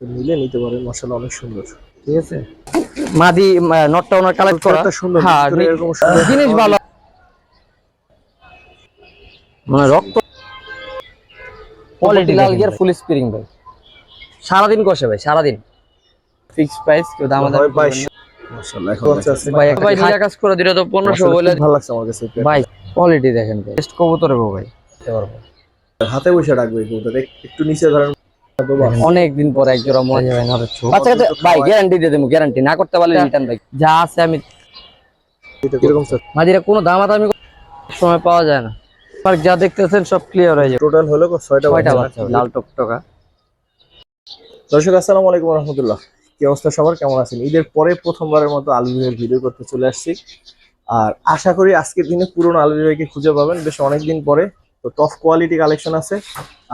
নিলে নিতে পারেন মাশাআল্লাহ অনেক সুন্দর। ঠিক আছে? মাদি নটটা ওনার কালেক্ট করা। সুন্দর হ্যাঁ এরকম সুন্দর। জিনিস ভালো। মানে রক্ত কোয়ালিটি লাল গিয়ার ফুল স্প্রিং ভাই। সারাদিন কষে ভাই সারাদিন। ফিক্স প্রাইস কেউ দাম এখন ভাই ভাই কাজ করে দিলে তো পনেরোশো বলে ভালো লাগছে আমার কাছে। ভাই কোয়ালিটি দেখেন ভাই। বেস্ট কবুতর ভাই। হাতে বসে রাখবে একটু নিচে ধরেন। বাবা, অনেক পরে এক জোড়া মনে যাবে না। বাচ্চা ভাই গ্যারান্টি দিয়ে দেবো গ্যারান্টি না করতে পারলে রিটার্ন ভাই। যা আছে আমি মাদিরা কোনো দামাদামি সময় পাওয়া যায় না। আর যা দেখতেছেন সব ক্লিয়ার হয়ে যাবে। টোটাল হলো ছয়টা ছয়টা বাচ্চা লাল টকটকা। দর্শক আসসালামু আলাইকুম রহমতুল্লাহ। কি অবস্থা সবার? কেমন আছেন? ঈদের পরে প্রথমবারের মতো আলবির ভিডিও করতে চলে আসছি। আর আশা করি আজকের দিনে পুরনো আলবিরকে খুঁজে পাবেন। বেশ অনেকদিন পরে তো টপ কোয়ালিটি কালেকশন আছে।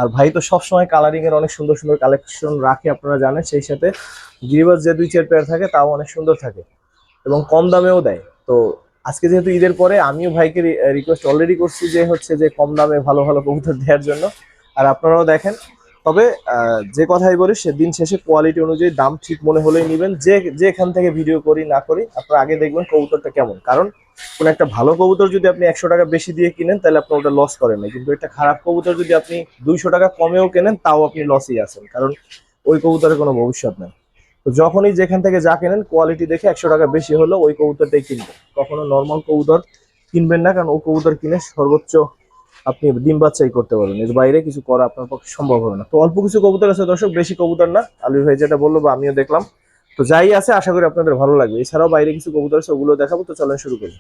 আর ভাই তো সবসময় কালারিং এর অনেক সুন্দর সুন্দর কালেকশন রাখে, আপনারা জানেন। সেই সাথে গিরিবাস যে দুই চার পেয়ার থাকে, তাও অনেক সুন্দর থাকে এবং কম দামেও দেয়। তো আজকে যেহেতু ঈদের পরে, আমিও ভাইকে রিকোয়েস্ট অলরেডি করছি যে হচ্ছে যে কম দামে ভালো ভালো কবুতর দেওয়ার জন্য। আর আপনারাও দেখেন তবে যে কথাই বলি, সে দিন শেষে কোয়ালিটি অনুযায়ী দাম ঠিক মনে হলেই নেবেন। যে, যেখান থেকে ভিডিও করি, না করি, আপনারা আগে দেখবেন কবুতরটা কেমন। কারণ, কোন একটা ভালো কবুতর যদি আপনি একশো টাকা বেশি দিয়ে কিনেন, তাহলে আপনি ওটা লস করেন না। কিন্তু একটা খারাপ কবুতর যদি আপনি দুইশো টাকা কমেও কেনেন, তাও আপনি লসই আছেন। কারণ, ওই কবুতরের কোনো ভবিষ্যৎ নেই। তো যখনই যেখান থেকে যা কেনেন কোয়ালিটি দেখে একশো টাকা বেশি হলো ওই কবুতরটাই কিনবেন। কখনো নর্মাল কবুতর কিনবেন না, কারণ ও কবুতর কিনে সর্বোচ্চ আপনি ডিম বাচ্চাই করতে পারবেন। এর বাইরে কিছু করা আপনার পক্ষে সম্ভব হবে না। তো অল্প কিছু কবুতর আছে দর্শক বেশি কবুতর না। আলু ভাই যেটা বলল বা আমিও দেখলাম। তো যাই আছে আশা করি আপনাদের ভালো লাগবে। এছাড়াও বাইরে কিছু কবুতর আছে ওগুলো দেখাবো। তো চলেন শুরু করি।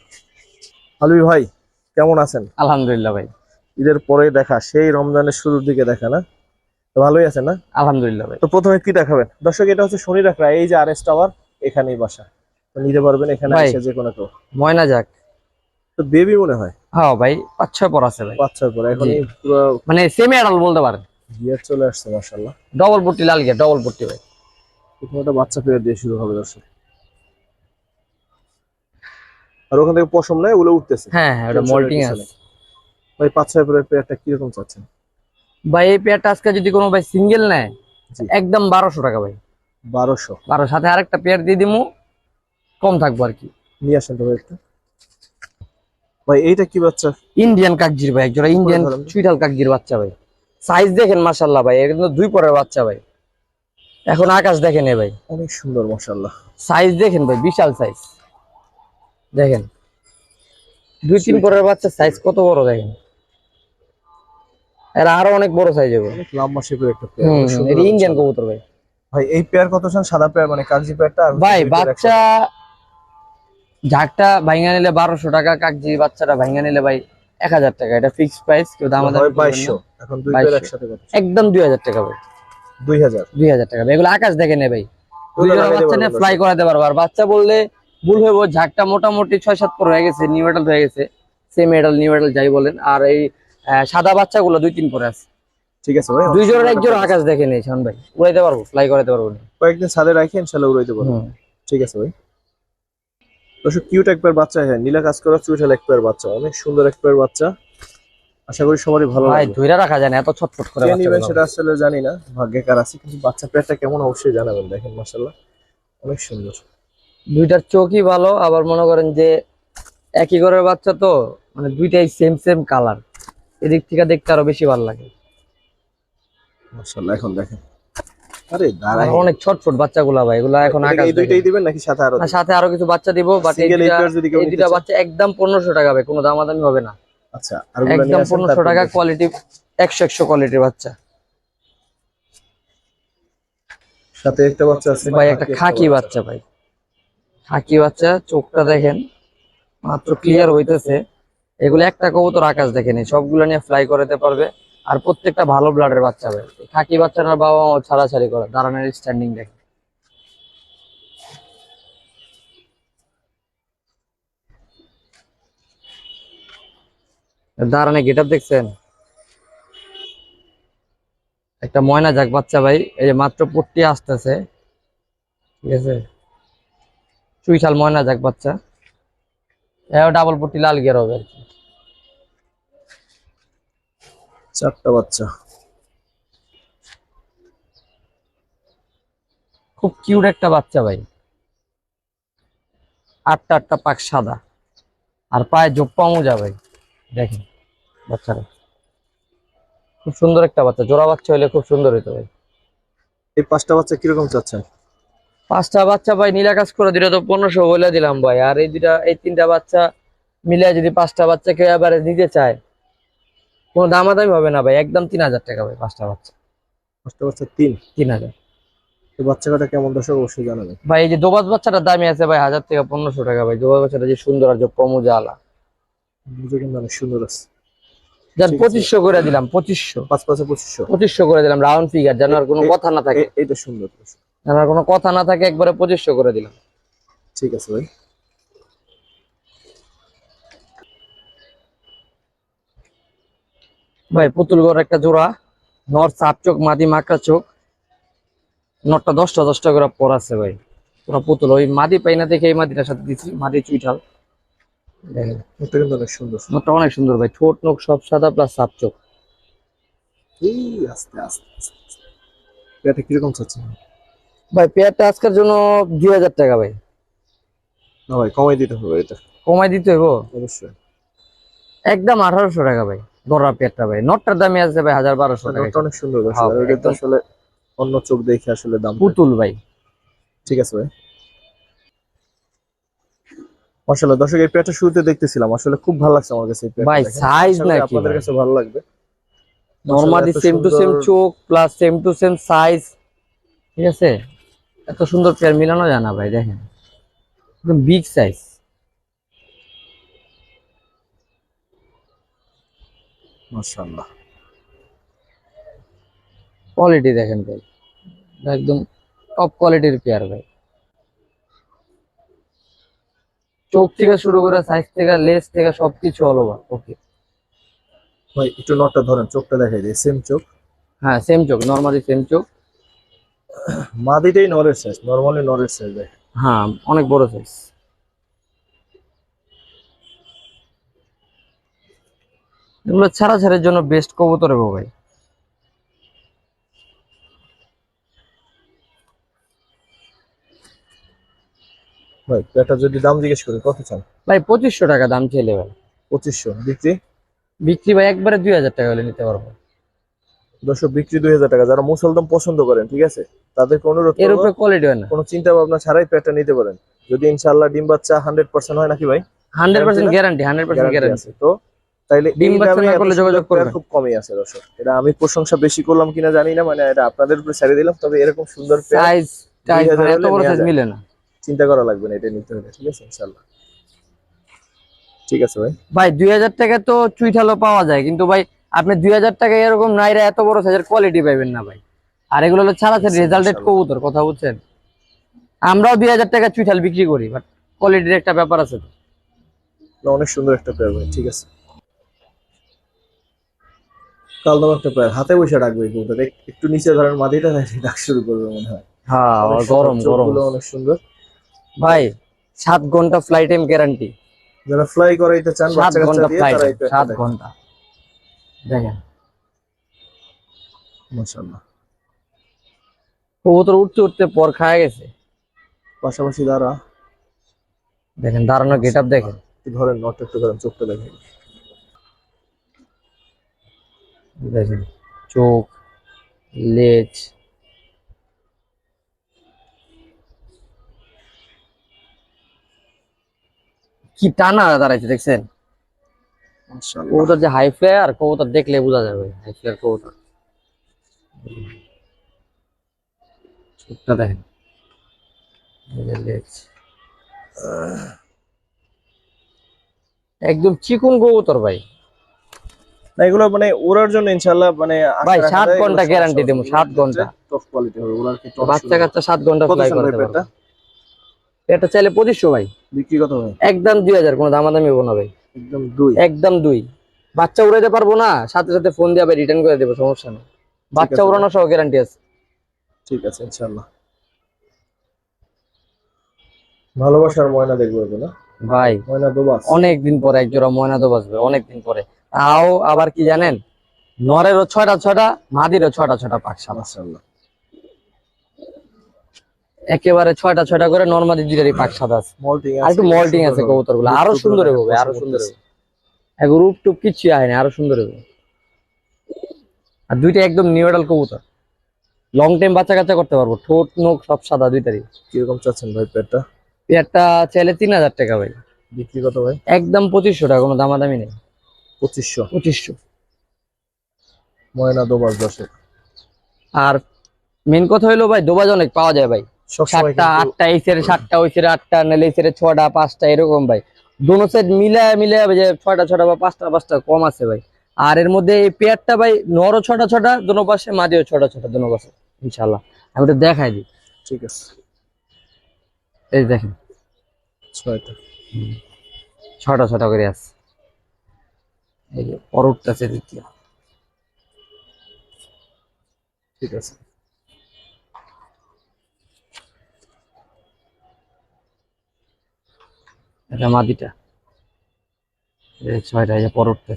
আলু ভাই কেমন আছেন? আলহামদুলিল্লাহ ভাই। ঈদের পরে দেখা সেই রমজানের শুরুর দিকে দেখা না? তো ভালোই আছে না? আলহামদুলিল্লাহ ভাই। তো প্রথমে কি দেখাবেন? দর্শক এটা হচ্ছে শনি রাখরা এই যে আর এস টাওয়ার এখানেই বাসা। নিতে পারবেন এখানে। এসে যে কোনো কেউ। ময়না যাক। তো বেবি মনে হয়? হ্যাঁ ভাই পাঁচ ছয় পর আছে ভাই। বাচ্চার পরে এখন মানে সেমি অ্যাডাল বলতে পারেন। গিয়ার চলে আসছে মাসাল্লাহ ডবল পট্টি লাল গিয়া ডবল পট্টি ভাই। প্রথমটা বাচ্চা পেয়ার দিয়ে শুরু হবে দর্শক। আর ওখান থেকে পশম নেয় ওগুলো উঠতেছে। হ্যাঁ হ্যাঁ ওটা মল্টিং আছে। ভাই পাঁচ ছয় পরের পেয়ারটা কীরকম চাচ্ছেন? ভাই এই পেয়ারটা আজকে যদি কোনো ভাই সিঙ্গেল নেয় একদম বারোশো টাকা ভাই। বারোশো। বারো সাথে আরেকটা পেয়ার দিয়ে দিমু কম থাকব আর কি। নিয়ে আসেন তো ভাই একটু। ভাই এইটা কি বাচ্চা? ইন্ডিয়ান কাকজির ভাই একজোড়া ইন্ডিয়ান চুইটাল কাকজির বাচ্চা ভাই। সাইজ দেখেন মাশাল্লাহ ভাই এটা দুই পরের বাচ্চা ভাই। এখন আকাশ দেখেন এ ভাই। অনেক সুন্দর মশাল্লাহ সাইজ দেখেন ভাই বিশাল সাইজ দেখেন। দুই তিন পরের বাচ্চা সাইজ কত বড় দেখেন। এরা আরও অনেক বড় সাইজ হবে লম্বা শেপের একটা পেয়ার এটা ইন্ডিয়ান। কবুতর ভাই। ভাই এই পেয়ার কত সাদা পেয়ার মানে কাগজি পেয়ারটা ভাই বাচ্চা ঝাঁকটা ভাইঙ্গা নিলে বারোশো টাকা কাকজি বাচ্চাটা ভাইঙ্গা নিলে ভাই এক হাজার টাকা। এটা ফিক্স প্রাইস কেউ দাম একসাথে। বাইশশো। এখন দুই পেয়ার 2200 একসাথে কত একদম দুই হাজার টাকা ভাই। দুই হাজার। দুই হাজার টাকা ভাই। এগুলো আকাশ দেখে নে ভাই। দুই ওগুলো বাচ্চা নিয়ে ফ্লাই করাতে পারব। আর বাচ্চা বললে ভুল হইব ঝাঁকটা মোটামুটি ছয় সাত পর হয়ে গেছে নিউ হয়ে গেছে সেম নিউ যাই বলেন। আর এই সাদা বাচ্চাগুলো দুই তিন পরে আছে। ঠিক আছে ভাই দুই জোড়ার এক জোড়া আকাশ দেখে নেই শান ভাই। উড়াইতে পারব ফ্লাই করাতে পারব। কয়েকদিন ছাদে রাখি ইনশাল্লাহ উড়াইতে পারব। ঠিক আছে ভাই। দর্শক কিউট এক পেয়ার বাচ্চা হ্যাঁ নীলা কাজ করা চুইঠাল এক পেয়ার বাচ্চা। অনেক সুন্দর এক পেয়ার বাচ্চা। আশা করি সবারই ভালো ভাই ধইরা রাখা যায় না এত ছটফট করে কে বাচ্চাগুলো। নিবেন সেটা আসলে জানি না ভাগ্যে কার আছে কিন্তু বাচ্চা পেয়ারটা কেমন অবশ্যই জানাবেন দেখেন মাসাল্লাহ অনেক সুন্দর। দুইটার চোখই ভালো আবার মনে করেন যে একই ঘরের বাচ্চা তো মানে দুইটাই সেম সেম কালার এদিক থেকে দেখতে আরও বেশি ভালো লাগে। মাসাল্লাহ এখন দেখেন। আরে দাঁড়াই। আর অনেক ছটফট বাচ্চাগুলা ভাই এগুলা এখন আকাশ এই দুইটাই দিবেন নাকি সাথে আরও সাথে আরও কিছু বাচ্চা দিব বাট এই দুইটা? বাচ্চা একদম পনেরোশো টাকা ভাই কোনো দামাদামি হবে না। আচ্ছা আর একদম পনেরোশো টাকা কোয়ালিটি একশো একশো কোয়ালিটির বাচ্চা। সাথে একটা বাচ্চা আছে ভাই একটা খাকি বাচ্চা। ভাই। খাকি বাচ্চা চোখটা দেখেন মাত্র ক্লিয়ার হইতেছে। এগুলো একটা কবুতর আকাশ দেখেনি সবগুলো নিয়ে ফ্লাই করাতে পারবে। আর প্রত্যেকটা ভালো ব্লাডের বাচ্চা এই খাকি বাচ্চাটার বাবা মা ছাড়াছাড়ি করে, দাঁড়ানোর স্ট্যান্ডিং দেখে দাঁড়ানে গেট দেখছেন? একটা ময়না যাক বাচ্চা ভাই, এই যে মাত্র পট্টি আসতেছে। ঠিক আছে? চুইশাল ময়না যাক বাচ্চা। এও ডাবল পট্টি লাল গিয়ার হবে আর কি। চারটা বাচ্চা। খুব কিউট একটা বাচ্চা ভাই। আটটা আটটা পাক সাদা। আর পায়ে জোপ্পা মোজা ভাই। দেখেন বাচ্চাটা। খুব সুন্দর একটা বাচ্চা। জোড়া বাচ্চা হলে খুব সুন্দর হতো ভাই। এই পাঁচটা বাচ্চা কীরকম চাচ্ছেন? পাঁচটা বাচ্চা ভাই নীলা কাজ করে দিলে তো পনেরোশো বলে দিলাম ভাই। আর এই দুটা এই তিনটা বাচ্চা মিলে যদি পাঁচটা বাচ্চা কেউ এবারে দিতে চায় কোনো দামাদামি হবে না ভাই একদম তিন হাজার টাকা ভাই পাঁচটা বাচ্চা। পাঁচটা বাচ্চা তিন? তিন হাজার। এই বাচ্চা কাটা কেমন দর্শক অবশ্যই জানাবেন। ভাই এই যে দোবাজ বাচ্চাটার দামই আছে ভাই হাজার থেকে পনেরোশো টাকা ভাই। দোবাজ বাচ্চাটা যে সুন্দর আর যে পমুজা আলা। কিন্তু অনেক সুন্দর আছে। যার পঁচিশশো করে দিলাম পঁচিশশো। পাঁচ পাঁচে পঁচিশশো। পঁচিশশো করে দিলাম রাউন্ড ফিগার যেন আর কোনো কথা না থাকে। সুন্দর। যেন আর কোনো কথা না থাকে একবারে পঁচিশশো করে দিলাম। ঠিক আছে ভাই। ভাই পুতুলগড় একটা জোড়া। নর চাপ চোখ মাদি মাকড়া চোখ। নটটা দশটা দশটা করে পর আছে ভাই। পুরা পুতুল। ওই মাদি পাই না দেখে এই মাদিটার সাথে দিচ্ছি মাদি চুইঠাল। অনেক সুন্দর। নটটা অনেক সুন্দর ভাই। ঠোঁট নোক সব সাদা প্লাস চাপ চোখ। এই আস্তে আস্তে আস্তে। কীরকম ভাই পেয়ারটা আজকের জন্য দুই হাজার টাকা ভাই। না ভাই কমাই দিতে হবে এটা। কমাই দিতে হইব? অবশ্যই। একদম আঠারোশো টাকা ভাই। গড়া পেয়ারটা ভাই। নটটার দামে আছে ভাই হাজার বারোশো টাকা অনেক সুন্দর হ্যাঁ, আসলে অন্য চোখ দেখে আসলে দাম পুতুল ভাই। ঠিক আছে ভাই। মাশাআল্লাহ দর্শক এই পেয়ারটা শুরুতে দেখতেছিলাম। আসলে খুব ভালো লাগছে আমার কাছে এই পেয়ারটা ভাই, করি নাকি আপনাদের কাছে ভালো লাগবে। নর্মালি সেম টু সেম চোখ plus same to same size ঠিক আছে? এত সুন্দর পেয়ার মিলানো যায় না ভাই দেখেন। একদম বিগ সাইজ মাশাআল্লাহ। কোয়ালিটি দেখেন ভাই। একদম টপ কোয়ালিটির পেয়ার ভাই। চোখ থেকে শুরু করে সাইজ থেকে লেস থেকে সবকিছু অল ওভার ওকে ভাই একটু নটটা ধরেন চোখটা দেখাই দিই। সেম চোখ? হ্যাঁ সেম চোখ নর্মালি সেম চোখ। মাদিটাই নরের সাইজ নরমালি নরের সাইজ হ্যাঁ অনেক বড় সাইজ এগুলো ছাড়া ছাড়ের জন্য বেস্ট কবুতর হবে ভাই। ভাই যদি দাম জিজ্ঞেস করি কত চান? ভাই পঁচিশশো টাকা দাম ছেলে ভাই। পঁচিশশো বিক্রি? বিক্রি ভাই একবারে দুই হাজার টাকা হলে নিতে পারব। দর্শক বিক্রি দুই হাজার টাকা। যারা মুসলদম পছন্দ করেন ঠিক আছে? তাদেরকে অনুরোধ এর উপরে কোয়ালিটি হয় না। কোনো চিন্তা ভাবনা ছাড়াই নিতে পারেন। যদি ইনশাআল্লাহ ডিম বাচ্চা হান্ড্রেড পার্সেন্ট হয় নাকি ভাই? Hundred percent guarantee hundred percent guarantee তো তাইলে ডিম বাচ্চা না করলে যোগাযোগ করবেন। খুব কমই আছে দর্শক। এটা আমি প্রশংসা বেশি করলাম কিনা জানি না মানে এটা আপনাদের উপরে ছেড়ে দিলাম তবে এরকম সুন্দর সাইজ এত বড় সাইজ মিলে না। চিন্তা করা লাগবে না এটা নিতে হলে ঠিক আছে? ইনশাআল্লাহ। ঠিক আছে ভাই। ভাই দুই হাজার টাকা তো চুইঠালো পাওয়া যায় কিন্তু ভাই আপনি দুই হাজার টাকা এরকম নাইরা এত বড় সাইজের কোয়ালিটি পাইবেন না ভাই। আর এগুলো হলো ছাড়া ছাড়া রেজাল্টেড। কবুতর কথা বুঝছেন? আমরাও দুই হাজার টাকা চুইঠাল বিক্রি করি বাট কোয়ালিটির একটা ব্যাপার আছে তো। না, অনেক সুন্দর একটা ভাই ঠিক আছে। কালদম একটা পেয়ার হাতে বসে কবুতর এক- একটু নিচে ধরেন মাটিটা ডাক শুরু করবে মনে হয়। হ্যাঁ গরম গরম। অনেক সুন্দর। ভাই সাত ঘণ্টা ফ্লাইট টাইম গ্যারান্টি যারা ফ্লাই করাইতে চান সাত ঘণ্টা পেয়ারটা সাত ঘণ্টা। দেখেন। মাশাআল্লাহ। কবুতর উঠতে উঠতে পর খায় গেছে। পাশাপাশি দ্বারা দেখেন দাঁড়ানো গেট আপ দেখেন ধরেন নটটা একটু ধরেন চোখটা দেখেন। দেখেন চোখ লেজ কি টানা দাঁড়াইছে দেখছেন? মাশাআল্লাহ। কবুতর যে হাই ফ্লায়ার কবুতর দেখলে বোঝা যাবে হাই ফ্লায়ার কবুতর। চোখটা দেখেন। এই যে লেজ। একদম চিকুন কবুতর ভাই। না এগুলো মানে ওরার জন্য ইনশাআল্লাহ মানে ভাই, রাখা সাত যায়, এগুলো ঘণ্টা দেবো, না। ঘণ্টা। টপ কোয়ালিটি হবে ওরার কি বাচ্চা কাচ্চা সাত ঘণ্টা ফ্লাই চান ভাই করতে পারবে। এটা চাইলে পঁচিশশো ভাই। বিক্রি কত একদম দুই হাজার কোনো দামাদামি হব না ভাই। একদম দুই। একদম দুই। বাচ্চা উড়াইতে পারব না সাথে সাথে ফোন দিয়ে আবার রিটার্ন করে দেবো সমস্যা নেই। বাচ্চা উড়ানো সহ গ্যারান্টি আছে। ঠিক আছে ইনশাআল্লাহ। ভালোবাসার ময়না দেখব না? ভাই ময়না দোবাস। অনেক দিন পরে এক জোড়া ময়না তো বাজবে অনেক দিন পরে। তাও আবার কি জানেন? নরেরও ছয়টা ছয়টা মাদিরও ছয়টা ছয়টা পাক সাদা মাশাআল্লাহ। একেবারে ছয়টা ছয়টা করে নর্মালি দুইটারই পাক সাদা আছে। মল্টিং আর একটু মল্টিং আছে কবুতরগুলো আরও সুন্দর হবে আরও সুন্দর হবে। এক রূপ টুপ কিচ্ছু আয় না আরও সুন্দর হবে। আর দুইটা একদম নিউডাল কবুতর। লং টাইম বাচ্চা কাচ্চা করতে পারব। ঠোঁট নোখ সব সাদা দুইটারই। কীরকম চাচ্ছেন ভাই পেটটা? পেয়ারটা চাইলে তিন হাজার টাকা ভাই। বিক্রি কত ভাই? একদম পঁচিশশো টাকা কোনো দামাদামি নেই। পঁচিশশো। পঁচিশশো। ময়না দোবাস দশক আর মেন কথা হইল ভাই দোবাজ অনেক পাওয়া যায় ভাই। সাতটা আটটা এই সেরে সাতটা ওই সেরে আটটা নাহলে এই সেরে ছটা পাঁচটা এরকম ভাই। দোনো সাইড মিলায় মিলায় যে ছয়টা ছটা বা পাঁচটা পাঁচটা কম আছে ভাই। আর এর মধ্যে এই পেয়ারটা ভাই নরও ছটা ছটা দোনো পাশে মাদিও ছটা ছটা দোনো পাশে ইনশাল্লাহ আমি তো দেখাই দিই। ঠিক আছে। এই দেখেন। ছয়টা। ছটা ছটা করে আছে। এই যে পরোটটা ঠিক আছে। এটা মাদিটা। ছয়টা, এই যে পরোটটা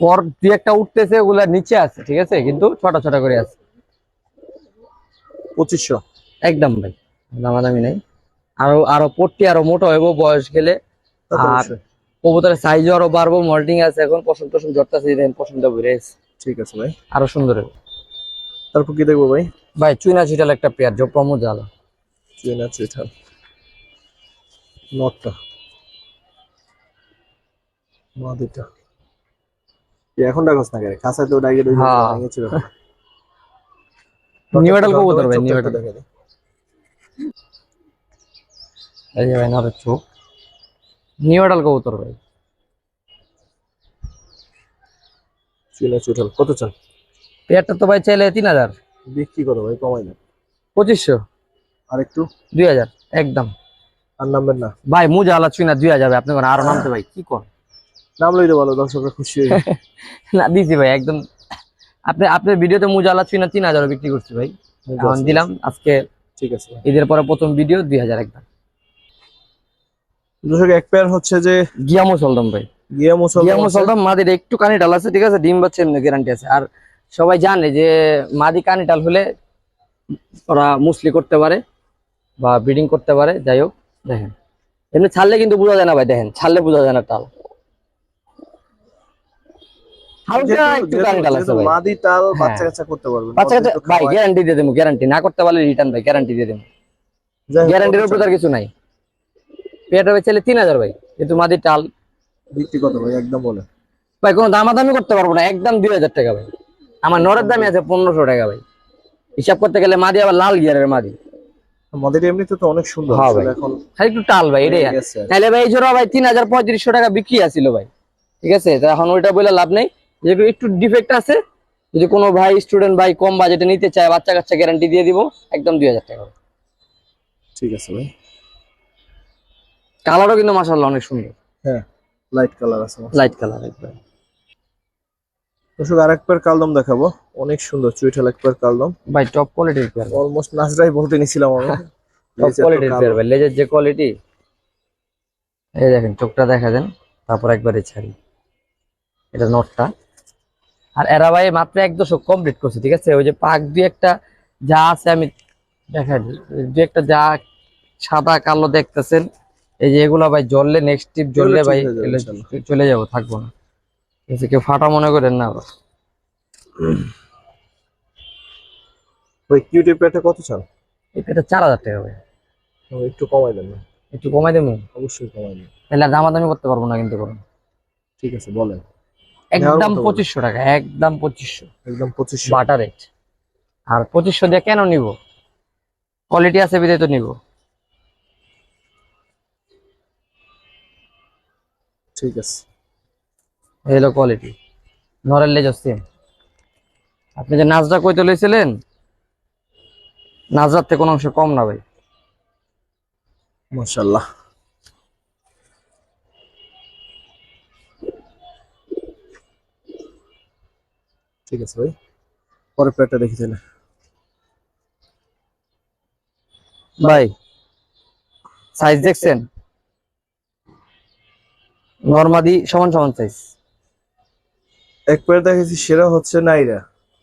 পর দুই একটা উঠতেছে, ওগুলা নিচে আছে, ঠিক আছে? কিন্তু ছটা ছটা করে আছে। পঁচিশশো। একদম ভাই, দামাদামি নেই। আরও আরও আরও মোটা হইব, বয়স গেলে আর-। কবুতরের সাইজও আরও বাড়বো মল্টিং আছে এখন জটটা দেখেন পছন্দ ভরে ঠিক আছে ভাই। আরও সুন্দর। হবে তারপর কি দেখব ভাই? ভাই চুইনা চিটাল একটা পেয়ার জপা মজালা চুইনা চুইঠাল নটটা। মাদিটা এখন ডাকস না খাসায় তো দুই হ্যাঁ। ভেঙেছিল। নিউডাল কবুতর ভাই নিউডাল দেখে দে। এই ভাই নরের চোখ। নিউডাল কবুতর ভাই। কত চান? পেয়ারটা তো ভাই চাইলে তিন হাজার। বিক্রি করো ভাই কমাই না। পঁচিশশো। আর একটু দুই হাজার একদম। আর নামবেন না। ভাই মুজা আলা চুইনা দুই হাজার আপনি কোন আরও নামতে ভাই কি কর নাম লইলে ভালো দর্শকরা খুশি হয়ে না দিছি ভাই একদম। আপনি আপনার ভিডিওতে মুজা আলা চুইনা তিন হাজার বিক্রি করছি ভাই। দিলাম আজকে ঠিক আছে ঈদের পরে প্রথম ভিডিও দুই হাজার একদম। দর্শক এক পেয়ার হচ্ছে যে গিয়া মুসলদম ভাই। গিয়া মুসল গিয়া মুসলদম মাদির একটু কানি ডাল আছে ঠিক আছে? ডিম বাচ্চা এমনি গ্যারান্টি আছে। আর সবাই জানে যে মাদি কানি ডাল হলে ওরা মুসলি করতে পারে বা ব্রিডিং করতে পারে যাই হোক দেখেন। এমনি ছাড়লে কিন্তু বোঝা যায় না ভাই দেখেন ছাড়লে বোঝা যায় না টাল ভাই। মাদি টাল। বাচ্চা কাচ্চা করতে পারবেন বাচ্চা কাচ্চা ভাই গ্যারান্টি দিয়ে দেবো গ্যারান্টি না করতে পারলে রিটার্ন ভাই গ্যারান্টি দিয়ে দেবো। যাই হোক, গ্যারান্টির উপর তার কিছু নাই। পেয়ারটা ভাই চাইলে তিন হাজার ভাই। কিন্তু মাদি টাল বিক্রি কত ভাই? একদম বলে। ভাই কোনো দামাদামি করতে পারব না। একদম দুই হাজার টাকা ভাই। আমার নরের দামই আছে পনেরোশো টাকা ভাই। হিসাব করতে গেলে মাদি আবার লাল গিয়ারের মাদি। মাদির এমনিতে তো অনেক সুন্দর হ্যাঁ এখন খালি একটু টাল ভাই এটাই তাহলে ভাই এই জোড়া ভাই তিন হাজার পঁয়ত্রিশশো টাকা বিক্রি আছিল ভাই। ঠিক আছে? এখন ওইটা বলে লাভ নেই। যেহেতু একটু ডিফেক্ট আছে যদি কোনো ভাই স্টুডেন্ট ভাই কম বাজেটে নিতে চায় বাচ্চা কাচ্চা গ্যারান্টি দিয়ে দিব একদম দুই হাজার টাকা। ঠিক আছে ভাই। কালারও কিন্তু মাসাল্লাহ অনেক সুন্দর। হ্যাঁ লাইট কালার আছে লাইট কালার একদম। দর্শক আর এক পেয়ার কালদম দেখাবো। অনেক সুন্দর চুইঠাল এক পেয়ার কালদম। ভাই টপ কোয়ালিটির পেয়ার অলমোস্ট নাচরাই বলতে নিছিলাম আমি। টপ কোয়ালিটির। পেয়ার ভাই লেজের যে কোয়ালিটি এই দেখেন চোখটা দেখা দেন তারপর একবারে ছাড়ি। এটা নটটা আর এরা ভাই মাত্র এক দশক কমপ্লিট করছে ঠিক আছে? ওই যে পাক দুই একটা যা আছে আমি দেখা দিই দু একটা যা সাদা কালো দেখতেছেন এই যে এগুলা ভাই জ্বললে নেক্সট টিপ জ্বললে ভাই। চলে যাব থাকব না। কেউ ফাটা মনে করেন না আবার। ভাই কিউটি পেয়ারটা কত চান? এই পেটা চার হাজার টাকা ভাই। একটু কমাই দেন একটু কমাই দেবো? অবশ্যই কমাই দেন। তাহলে দামাদামি করতে পারব না কিন্তু কোনো। ঠিক আছে বলেন। একদম। পঁচিশশো টাকা একদম পঁচিশশো। একদম পঁচিশশো। বাটার রেট আর পঁচিশশো দিয়ে কেন নিব? কোয়ালিটি আছে বিদায় তো নিব। ঠিক আছে। হলো কোয়ালিটি নরের লেজ সেম আপনি যে নাজরা কইতে লইছিলেন থেকে কোনো অংশ কম না ভাই। মাশাল্লাহ ঠিক আছে ভাই। পরের পেয়ারটা দেখি তাহলে। ভাই সাইজ দেখছেন? নর্মাদি সমান সমান সাইজ এক পেয়ার দেখেছি সেরা হচ্ছে নাইরা।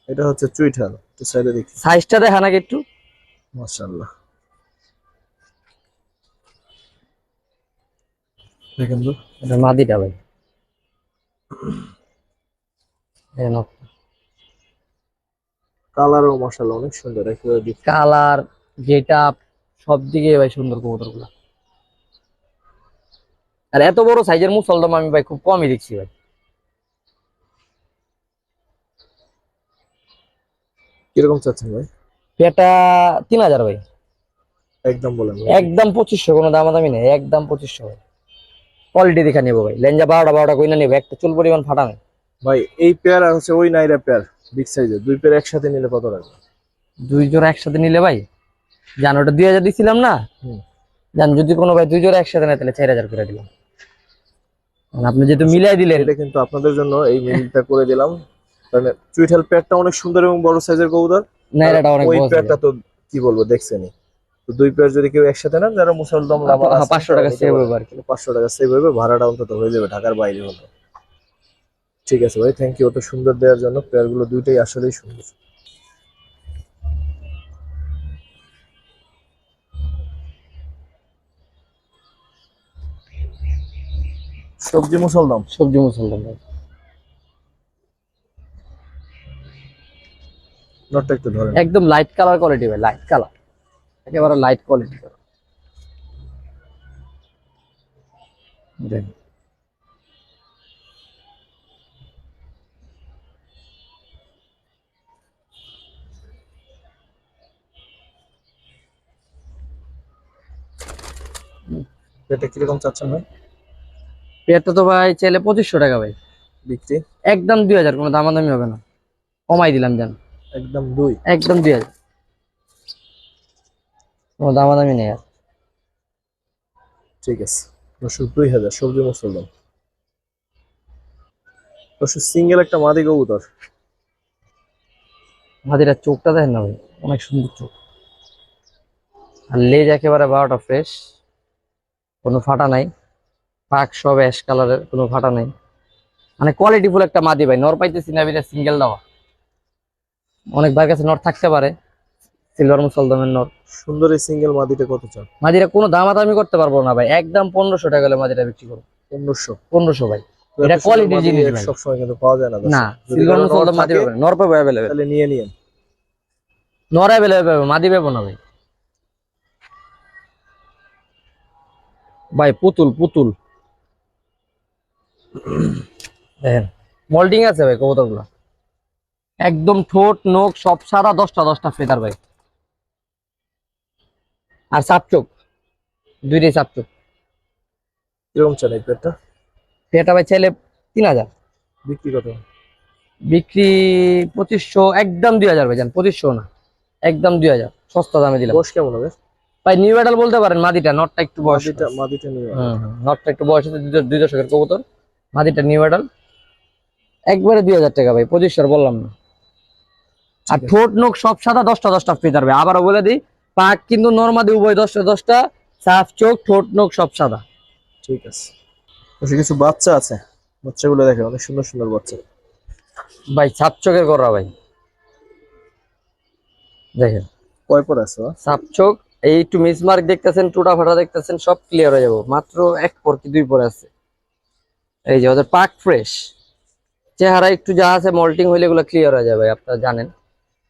এটা হচ্ছে চুইঠাল একটু সাইডে দেখি। সাইজটা দেখা নাকি একটু। মাশাআল্লাহ। দেখেন তো। এটা মাদিটা ভাই। কালারও মাশাআল্লাহ অনেক সুন্দর একেবারে কালার গেট আপ সব দিকে ভাই সুন্দর কবুতরগুলা আর এত বড় সাইজের মুসলদম আমি ভাই খুব কমই দেখছি ভাই। কীরকম চাচ্ছেন ভাই? এটা তিন হাজার ভাই। একদম বলেন একদম পঁচিশশো কোনো দামাদামি নেই একদম পঁচিশশো ভাই। কোয়ালিটি দেখে নেব ভাই লেঞ্জা বারোটা বারোটা কইনা নেব একটা চুল পরিমাণ ফাটা নেই ভাই এই পেয়ার আর হচ্ছে ওই নাইরা পেয়ার বিগ সাইজের দুই পেয়ার একসাথে নিলে কত টাকা দুই জোড়া একসাথে নিলে ভাই জান ওটা দুই হাজার দিছিলাম না। জান যদি কোনো ভাই দুই জোড়া একসাথে নেয় তাহলে চার হাজার করে দিলাম। আপনি যেহেতু মিলাই দিলেন। এটা কিন্তু আপনাদের জন্য এই মিলটা করে দিলাম। মানে চুইঠাল পেয়ারটা অনেক সুন্দর এবং বড় সাইজের কবুতর। নাইরাটা অনেক ওই বড় পেয়ারটা তো কি বলব দেখছেনই তো দুই পেয়ার যদি কেউ একসাথে নেন যারা মুসলদম হ্যাঁ, 500 টাকা সেভ হবে আর কি। পাঁচশো টাকা সেভ হবে ভাড়াটা অন্তত হয়ে যাবে ঢাকার বাইরে হলো। ঠিক আছে ভাই থ্যাংক ইউ অত সুন্দর দেওয়ার জন্য। পেয়ারগুলো দুইটাই আসলেই সুন্দর। সবজি সবজি মুসলমান ভাই। নটটা একটু ধরেন। একদম লাইট কালার কোয়ালিটি ভাই লাইট কালার একেবারে লাইট কোয়ালিটি এটা কীরকম চাচ্ছেন ভাই? পেয়ারটা তো ভাই চাইলে পঁচিশশো টাকা ভাই। বিক্রি? একদম দুই হাজার কোনো দামাদামি হবে না। কমাই দিলাম জান। একদম দুই? একদম দুই হাজার। কোনো দামাদামি নেই আর। ঠিক আছে। দর্শক দুই হাজার সবজি মুসলদম দর্শক সিঙ্গেল একটা মাদি কবুতর। মাদিরা চোখটা দেখেন না ভাই অনেক সুন্দর চোখ। আর লেজ একেবারে বারোটা ফ্রেশ কোনো ফাটা নাই। পাক সব অ্যাশ কালারের কোনো ফাটা নাই। মানে কোয়ালিটি ফুল একটা মাদি ভাই নর পাইতেছি না সিঙ্গেল দেওয়া। অনেক ভাইয়ের কাছে নর থাকতে পারে সিলভার মুসলদমের নর। সুন্দর এই সিঙ্গেল মাদিটা কত চান মাদিরা কোনো দামাদামি করতে পারব না ভাই একদম পনেরোশো টাকা হলে মাদিরা বিক্রি করব। পনেরোশো? পনেরোশো ভাই এটা quality র জিনিস। সবসময় কিন্তু পাওয়া যায় না না সিলভার মুসলদম মাদি নর পাবে অ্যাভেলেবেল তাহলে নিয়ে নিন নর অ্যাভেলেবেল পাবে মাদি পাবো না ভাই। ভাই পুতুল পুতুল। দেখেন মোল্ডিং আছে ভাই কবুতরগুলো। একদম ঠোঁট নোক সব সাদা দশটা দশটা ফেদার ভাই। আর সাপ চোখ দুইটাই সাপ চোখ কীরকম এই পেটটা? এটা ভাই চাইলে তিন হাজার। বিক্রি কত? বিক্রি পঁচিশশো একদম দুই হাজার ভাই জান পঁচিশশো না একদম দুই হাজার সস্তা দামে দিলাম। বয়স কেমন হবে? ভাই নিউ মেডাল বলতে পারেন মাদিটা নটটা একটু বয়স। মাদিটা নটটা একটু বয়স দুই- দুই দশকের কবুতর। মাদিটা নিউ একবারে দুই হাজার টাকা ভাই পঁচিশশো বললাম না। আর ঠোঁট নোক সব সাদা দশটা দশটা ফিতার ভাই আবারও বলে দিই পাক কিন্তু নর্মাদি উভয় দশটা দশটা সাফ চোখ ঠোঁট নোক সব সাদা। ঠিক আছে। কিছু বাচ্চা আছে বাচ্চাগুলো দেখে অনেক সুন্দর সুন্দর বাচ্চা। ভাই সাপ চোখের করা ভাই। দেখেন। কয় পর আছে? সাপ চোখ এই একটু মিসমার্ক দেখতেছেন টুটা ফাটা দেখতেছেন সব ক্লিয়ার হয়ে যাব। মাত্র এক পর কি দুই পরে আছে। এই যে ওদের পাক ফ্রেশ চেহারা একটু যা আছে মল্টিং হইলে এগুলো ক্লিয়ার হয়ে যাবে, আপনারা জানেন।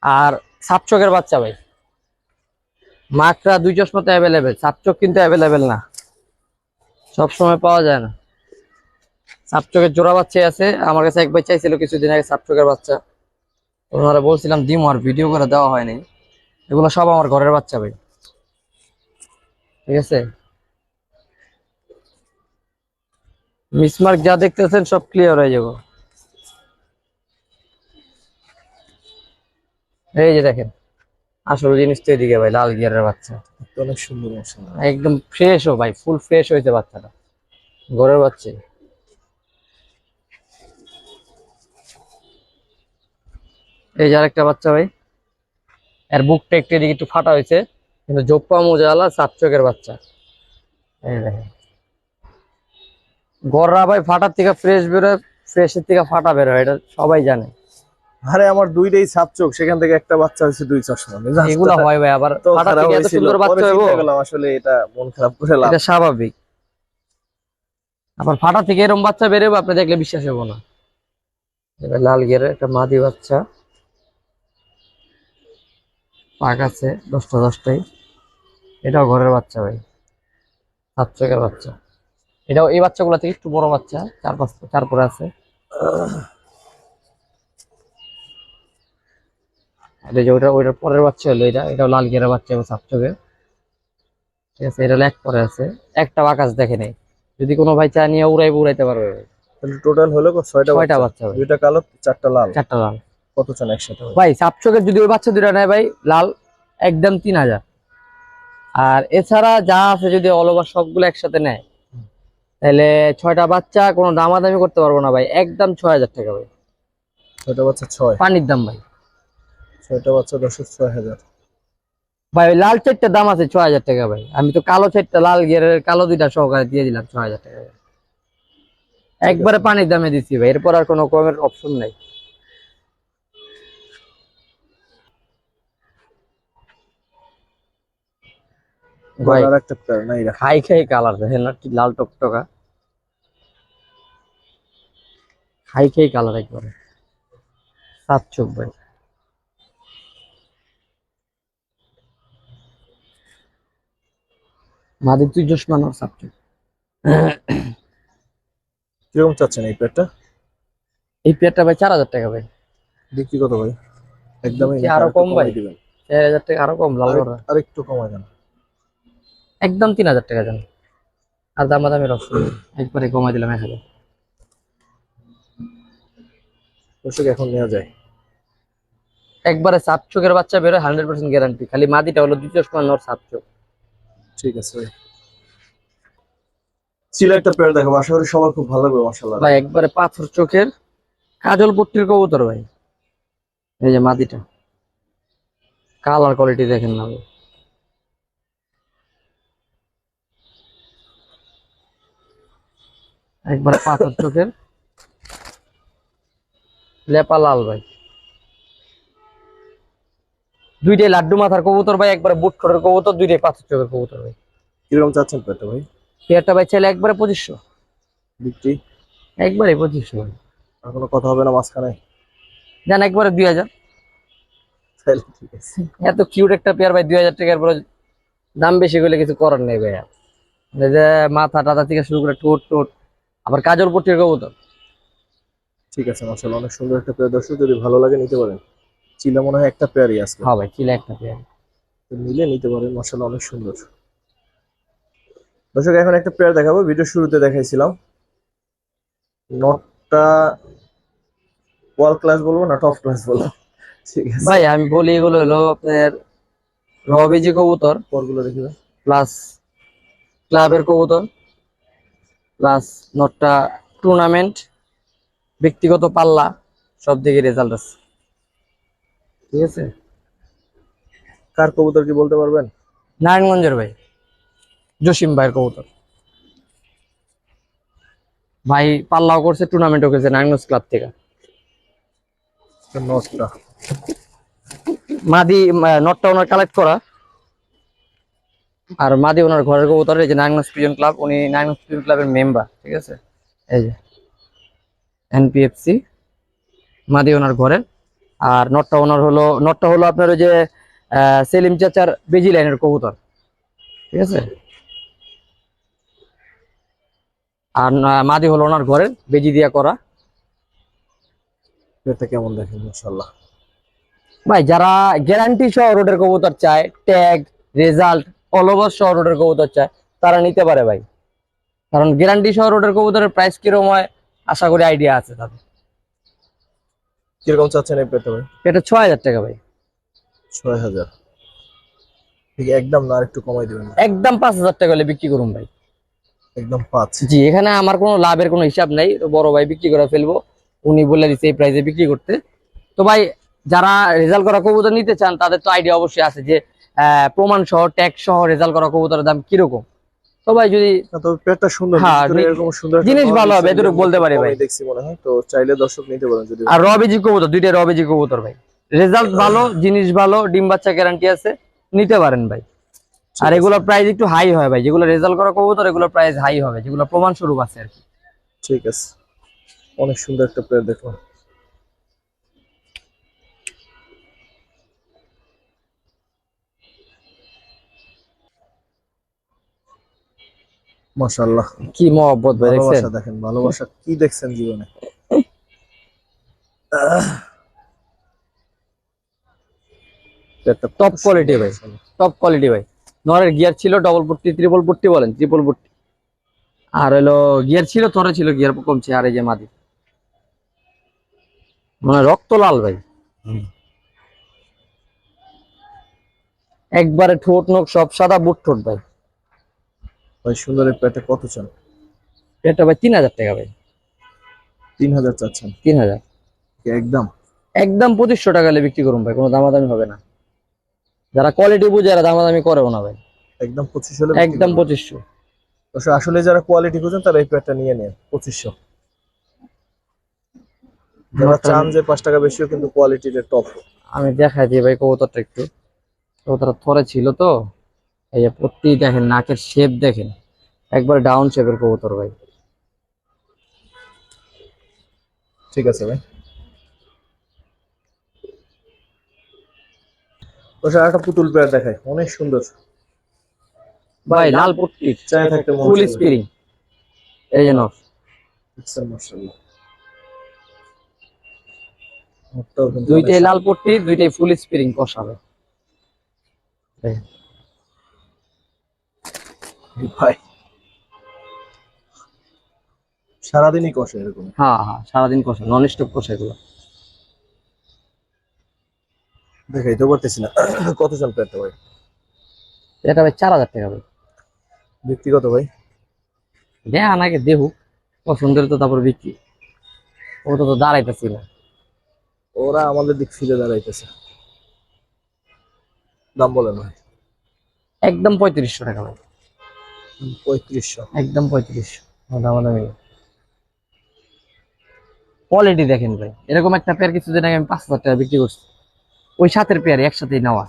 আর সাপ চোখের বাচ্চা ভাই। মাকড়া দুই চশমাতে অ্যাভেলেবেল সাপ চোখ কিন্তু অ্যাভেলেবেল না। সব সময় পাওয়া যায় না। সাপ চোখের জোড়া বাচ্চাই আছে। আমার কাছে একবার চাইছিল কিছুদিন আগে সাপ চোখের বাচ্চা। ওনারা বলছিলাম, দিম, আর ভিডিও করে দেওয়া হয়নি। এগুলো সব আমার ঘরের বাচ্চা ভাই। ঠিক আছে? মিসমার্ক যা দেখতেছেন সব ক্লিয়ার হয়ে যাব। এই যে দেখেন আসল জিনিস তো এদিকে ভাই লাল গিয়ারের বাচ্চা। অনেক সুন্দর একদম ফ্রেশ ও ভাই ফুল ফ্রেশ হয়েছে বাচ্চাটা। ঘরের বাচ্চা। এই যে আরেকটা বাচ্চা ভাই এর বুকটা একটু এদিকে একটু ফাটা হয়েছে কিন্তু জোপ্পা মোজালা সাত চোখের বাচ্চা। এই দেখেন। গররা ভাই ফাটার থেকে ফ্রেশ বেরোয় ফ্রেশের থেকে ফাটা বেরোয় এটা সবাই জানে। আরে আমার দুইটাই ছাপ চোখ সেখান থেকে একটা বাচ্চা হয়েছে দুই চশমা। এগুলো হয় ভাই আবার ফাটা থেকে এত সুন্দর বাচ্চা হইব? আসলে এটা মন খারাপ করে লাভ এটা স্বাভাবিক। আবার ফাটা থেকে এরকম বাচ্চা বেরোবে আপনি দেখলে বিশ্বাস হব না। এটা লাল গেরে একটা মাদি বাচ্চা। পাক আছে দশটা দশটাই এটাও ঘরের বাচ্চা ভাই সাত চোখের বাচ্চা। এটাও এই বাচ্চাগুলো থেকে একটু বড় বাচ্চা চার পাঁচ চার পরে আছে। যে ওইটা ওইটার পরের বাচ্চা হলো এটা এটাও লাল গেরা বাচ্চা এবং চোখের। ঠিক আছে এটা এক পরে আছে। একটা আকাশ দেখে নেই। যদি কোনো ভাই চা নিয়ে উড়াই উড়াইতে পারবে। টোটাল হলো ছয়টা ছয়টা বাচ্চা। দুইটা কালো চারটা লাল। চারটা লাল। কত চান একসাথে ভাই? সাপচকের যদি ওই বাচ্চা দুটা নেয় ভাই লাল একদম তিন হাজার। আর এছাড়া যা আছে যদি অল ওভার সবগুলো একসাথে নেয় তাহলে ছয়টা বাচ্চা কোনো দামাদামি করতে পারব না ভাই। একদম ছয় হাজার টাকা ভাই। ছয়টা বাচ্চা ছয়? পানির দাম ভাই। ছয়টা বাচ্চা দশ ছয় হাজার। ভাই ওই লাল চারটা দাম আছে ছয় হাজার টাকা ভাই। আমি তো কালো চারটা লাল গিয়ারের কালো দুইটা সহকারে দিয়ে দিলাম ছয় হাজার টাকা। একবারে পানির দামে দিচ্ছি ভাই। এরপর আর কোনো কমের অপশন নাই। ভাই একটা পেয়ার না এরা খাই খাই কালার দেখেন না কি লাল টকটকা। খাই খাই কালার একবারে। সাত চোখ ভাই মাদি তুই জসমান আর সাত চোখ কীরকম চাচ্ছেন এই পেয়ারটা? এই পেয়ারটা ভাই চার হাজার টাকা ভাই। বিক্রি কত ভাই? একদমই আরও কম ভাই? চার হাজার টাকা আরও কম লাল আর একটু কমাই দেন। একদম তিন হাজার টাকা জান। আর দামাদামের অপশন একবারে কমাই দিলাম এক হাজার। দর্শক এখন নেওয়া যায়। একবারে সাত চোখের বাচ্চা বেরোয় হান্ড্রেড পার্সেন্ট গ্যারান্টি খালি মাদিটা হলো দ্বিতীয় সময় নর সাত চোখ। ঠিক আছে ভাই। ছিল একটা পেয়ার দেখাবো। আশা করি সবার খুব ভালো লাগবে ভাই একবারে পাথর চোখের কাজল পট্টির কবুতর ভাই। এই যে মাদিটা। কালার কোয়ালিটি দেখেন না ভাই। একবারে পাথর চোখের। লেপা লাল ভাই। দুইটাই লাড্ডু মাথার কবুতর ভাই একবারে বুট খড়ের কবুতর দুইটাই পাথর চোখের কবুতর ভাই। কীরকম চাচ্ছেন পেয়ারটা ভাই? পেয়ারটা ভাই চাইলে একবারে পঁচিশশো। বিক্রি? একবারে পঁচিশশো ভাই। আর কোনো কথা হবে না মাঝখানে? জান একবারে দুই হাজার। এত কিউট একটা পেয়ার ভাই দুই হাজার টাকার পরে দাম বেশি করলে কিছু করার নেই ভাইয়া। মাথা টাথা থেকে শুরু করে ঠোঁট টোট আবার কাজল পট্টির কবুতর। ঠিক আছে মাসাল্লাহ অনেক সুন্দর একটা পেয়ার দর্শক যদি ভালো লাগে নিতে পারেন। চিলা মনে হয় একটা পেয়ারই আজকে। হ্যাঁ ভাই চিলা একটা পেয়ার তো নিলে নিতে পারেন মাসাল্লাহ অনেক সুন্দর। দর্শক এখন একটা পেয়ার দেখাবো ভিডিও শুরুতে দেখাইছিলাম। নটটা ওয়াল ক্লাস বলব না টপ ক্লাস বলব। ঠিক আছে। ভাই আমি বলি এগুলো হলো আপনার রবিজি কবুতর পরগুলো দেখিবেন প্লাস ক্লাবের কবুতর। প্লাস নটটা টুর্নামেন্ট ব্যক্তিগত পাল্লা সব দিকে রেজাল্ট আছে। ঠিক আছে? কার কবুতর কি বলতে পারবেন? নারায়ণগঞ্জের ভাই। জসিম ভাইয়ের কবুতর। ভাই পাল্লাও করছে টুর্নামেন্টও করেছে নারায়ণগঞ্জ ক্লাব থেকে। নটটা। মাদি নটটা ওনার কালেক্ট করা। আর মাদি ওনার ঘরের কবুতর এই যে নারায়ণগঞ্জ পিজন ক্লাব উনি নারায়ণগঞ্জ পিজন ক্লাবের মেম্বার ঠিক আছে? এই যে এনপিএফসি মাদি ওনার ঘরের। আর নটটা ওনার হলো নটটা হলো আপনার ওই যে সেলিম চাচার বেজি লাইনের কবুতর ঠিক আছে? আর মাদি হলো ওনার ঘরের বেজি দিয়া করা। পেয়ারটা কেমন দেখেন ভাই যারা গ্যারান্টি সহ রোডের কবুতর চায় ট্যাগ রেজাল্ট অল ওভার সহ রোডের কবুতর চায় তারা নিতে পারে ভাই। কারণ গ্যারান্টি সহ রোডের কবুতরের প্রাইস কীরকম হয় আশা করি আইডিয়া আছে তাদের। কীরকম চাচ্ছেন এই পেয়ারটা ভাই? এটা ছয় হাজার টাকা ভাই। ছয় হাজার। ঠিক একদম না একটু কমাই দিবেন একদম পাঁচ হাজার টাকা হলে বিক্রি করুন ভাই। একদম পাঁচ। জি এখানে আমার কোনো লাভের কোনো হিসাব নাই তো বড় ভাই বিক্রি করে ফেলব। উনি বলে দিচ্ছে এই প্রাইসে বিক্রি করতে। তো ভাই যারা রেজাল্ট করা কবুতর নিতে চান তাদের তো আইডিয়া অবশ্যই আছে যে প্রমাণ সহ ট্যাগ সহ রেজাল্ট করা কবুতরের দাম কীরকম? সবাই যদি পেটটা সুন্দর হ্যাঁ, এরকম সুন্দর জিনিস ভালো হবে, দেখছি, বলতে পারি ভাই। দেখছি মনে হয় তো চাইলে দর্শক নিতে পারেন যদি আর রবিজি কবুতর দুইটা রবিজি কবুতর ভাই। রেজাল্ট ভালো জিনিস ভালো ডিম বাচ্চা গ্যারান্টি আছে নিতে পারেন ভাই। আর এগুলোর প্রাইস একটু হাই হয় ভাই যেগুলো রেজাল্ট করা কবুতর এগুলোর প্রাইস হাই হবে যেগুলো প্রমাণ স্বরূপ আছে আর কি। ঠিক আছে। অনেক সুন্দর একটা প্লেয়ার দেখলাম। মাশাআল্লাহ। কি মহব্বত ভাই দেখছেন? দেখেন ভালোবাসা কি দেখছেন জীবনে? Top quality ভাই। টপ কোয়ালিটি ভাই। নরের গিয়ার ছিল ডবল পট্টি ট্রিপল পট্টি বলেন ট্রিপল পট্টি আর হলো গিয়ার ছিল থরে ছিল গিয়ার কমছে আর এই যে মাদি। মানে রক্ত লাল ভাই। একবারে ঠোঁট নোক সব সাদা বুট ঠোঁট ভাই। ভাই সুন্দর এই কত চান? এটা ভাই তিন হাজার টাকা ভাই। তিন হাজার চাচ্ছেন? তিন হাজার। একদম? একদম পঁচিশশো টাকা হলে বিক্রি করুন ভাই কোনো দামাদামি হবে না। যারা কোয়ালিটি বুঝে এরা দামাদামি করেও না ভাই। একদম পঁচিশ হলে একদম পঁচিশশো। আসলে যারা কোয়ালিটি খুঁজেন তারা এই প্লেয়ারটা নিয়ে নেন পঁচিশশো। যারা চান যে পাঁচ টাকা বেশিও কিন্তু কোয়ালিটির টপ আমি দেখাই দিই ভাই কবুতরটা একটু। কবুতরটা থরে ছিল তো। এই যে প্রতি দেখেন নাকের শেপ দেখেন। একবার ডাউন শেপের কবুতর ভাই। ঠিক আছে ভাই। অবশ্য একটা পুতুল দেখায় অনেক সুন্দর। ভাই লাল থাকতে ফুল চাইবে। স্প্রিং এই যে নর মাশাআল্লাহ। দুইটাই লাল পট্টি দুইটাই ফুল স্পিরিং কষাবে ভাই। সারাদিনই কষে এরকম। হ্যাঁ হ্যাঁ সারাদিন কষা নন স্টপ কষা এগুলো। দেখাই তো পারতেছি না। কত চান প্লেয়ারটা ভাই? এটা ভাই চার হাজার টাকা ভাই। ব্যক্তিগত ভাই? দেখ আনাকে দেহু পছন্দের তো তারপর বিক্রি। ও তো তো দাঁড়াইতেছি না ওরা আমাদের দিক ফিরে দাঁড়াইতেছে। দাম বলেন ভাই। একদম পঁয়ত্রিশশো টাকা ভাই। পঁয়ত্রিশশো। একদম পঁয়ত্রিশশো। দামাদামি কোয়ালিটি দেখেন ভাই। এরকম একটা পেয়ার কিছুদিন আগে আমি পাঁচ হাজার টাকা বিক্রি করছি। ওই সাতের পেয়ার একসাথেই নেওয়া।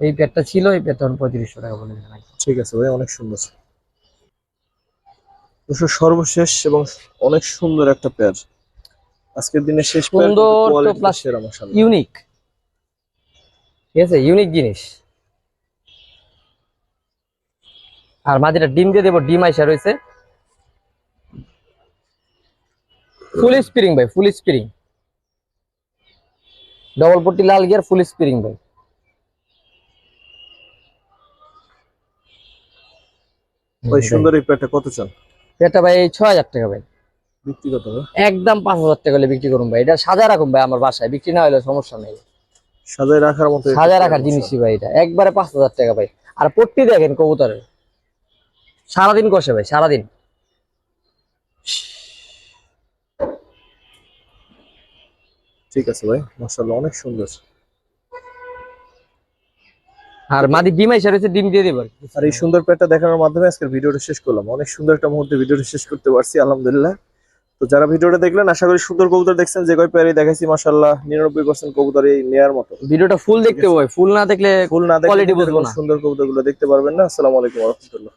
এই পেয়ারটা ছিল এই পেয়ারটা পঁয়ত্রিশশো টাকা বলে ঠিক আছে ভাই অনেক সুন্দর। সর্বশেষ এবং অনেক সুন্দর একটা পেয়ার আজকের দিনে শেষ সুন্দর মাশাআল্লাহ। ইউনিক ঠিক আছে? ইউনিক জিনিস। আর মাঝিটা ডিম দিয়ে দেবো ডিম আইসা রয়েছে। ফুল স্প্রিং ভাই ফুল স্প্রিং ডবল পট্টি লাল গিয়ার ফুল স্প্রিং ভাই। ভাই সুন্দর এই পেয়ারটা কত চান? এটা ভাই টাকা ভাই। ব্যক্তিগত ভাই? একদম পাঁচ হাজার টাকা হলে বিক্রি করুন ভাই। এটা সাজা রাখুন ভাই আমার বাসায় বিক্রি না হলে সমস্যা নেই। সাজায় রাখার মতো রাখার জিনিসই ভাই এটা। একবারে পাঁচ হাজার টাকা ভাই। আর পট্টি দেখেন কবুতরের। সারাদিন কষে ভাই সারাদিন। ঠিক আছে ভাই মাশাআল্লাহ অনেক সুন্দর। আর মাদি ডিম আইসা রয়েছে ডিম দিয়ে দেবার আর এই সুন্দর পেয়ারটা দেখানোর মাধ্যমে আজকের ভিডিওটা শেষ করলাম। অনেক সুন্দর একটা মুহূর্তে ভিডিওটা শেষ করতে পারছি আলহামদুলিল্লাহ। তো যারা ভিডিওটা দেখলেন আশা করি সুন্দর কবুতর দেখছেন যে কয় পেয়ারই দেখাইছি মাশাআল্লাহ নিরানব্বই পার্সেন্ট কবুতরই নেয়ার মতো। ভিডিওটা ফুল দেখতে হবে ফুল না দেখলে ফুল না দেখলে কিন্তু বুঝব না। সুন্দর কবুতরগুলো দেখতে পারবেন না। আসসালামু আলাইকুম রহমতুল্লাহ।